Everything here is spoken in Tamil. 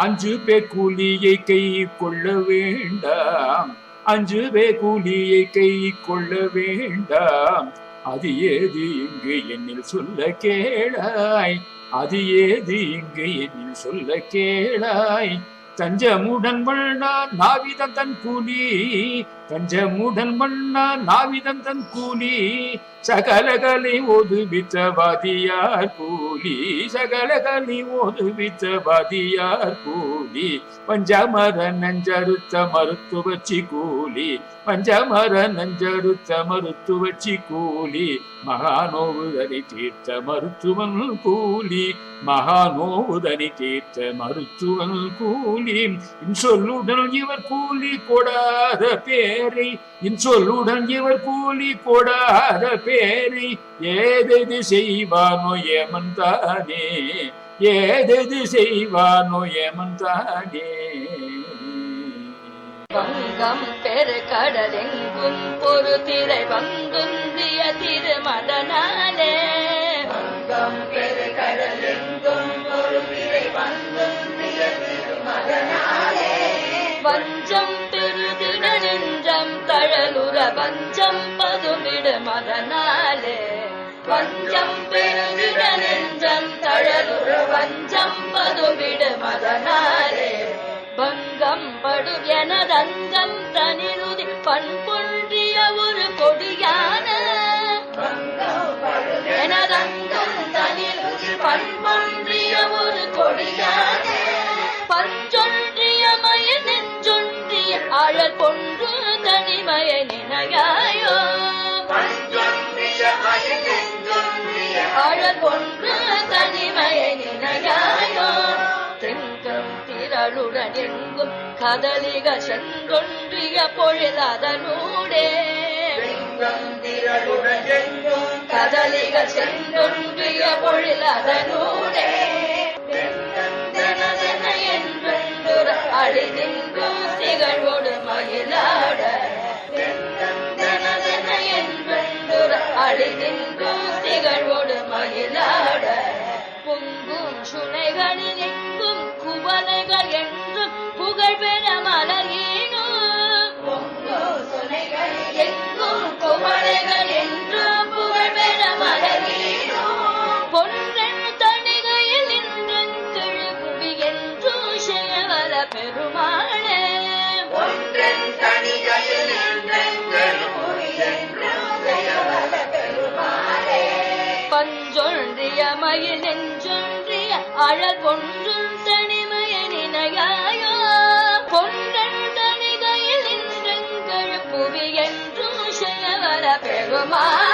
அஞ்சு பே கூலியை கை கொள்ள வேண்டாம். அஞ்சு பே கூலியை கை கொள்ள வேண்டாம். அது ஏது இங்கு என்னில் சொல்ல கேளாய்? அது ஏது இங்கு என்னில் சொல்ல கேளாய்? தஞ்சமுடன் வண்ணார் நாவிதன் தன் கூலி. தஞ்சமுடன் வண்ணார் நாவிதன் தன் கூலி. சகலகலை ஓதுவித்த வாதியார் கூலி சகலகலை ஓதுவித்த வாதியார் கூலி. பஞ்சமர நஞ்சருத்த மருத்துவச்சி கூலி பஞ்சமர நஞ்சருத்த மருத்துவச்சி கூலி மகானோவுதனி தீர்த்த மருத்துவன் கூலி மகானோவுதனி தீர்த்த மருத்துவன் கூலி. இன்சொல்லுடன் இவர் கூலி கொடாத பேரை இன்சொல்லுடன் இவர் கூலி கொடாத பேரை ஏதெது செய்வானோ ஏமன் தானே? ஏதெது செய்வானோ ஏமன் தானே? வங்கம் பெருகடலெங்கும் ஒரு திரை வந்துந்திய திருமதனாலே. வங்கம் பெருகடலெங்கும் ஒரு திரை வந்துந்திய திருமதனாலே. வஞ்சம் பெருதிட நெஞ்சம் தழலுற வஞ்சம் வஞ்சம் பெருதிட நெஞ்சம் தழலுற வஞ்சம் பதுவிடு மதனாரே. பங்கம் படு எனதங்கம் தனிருதி எங்கும் கதலிக சென்றொன்றிய பொழிலதனூடே. கதலிக சென்றொன்றிய என்றொன்றுற அழிதின்றும் திகழ்வோடு மயிலாட. அழிதின்றும் திகழ்வோடு மயிலாட. பொங்கும் சுனைகளில் பெருமாளே. ஒன்றன் தணிகையில் நின்றெழுபுவி என்றும் சேவல பெருமாளே பஞ்சொன்றிய மயில் நெஞ்சொன்றிய அழல் பொன்றும் தனிமய நினையாயோ? பொன்றன் தணிகையில் நின்றெங்கள் புவி என்றும் பெருமாளே.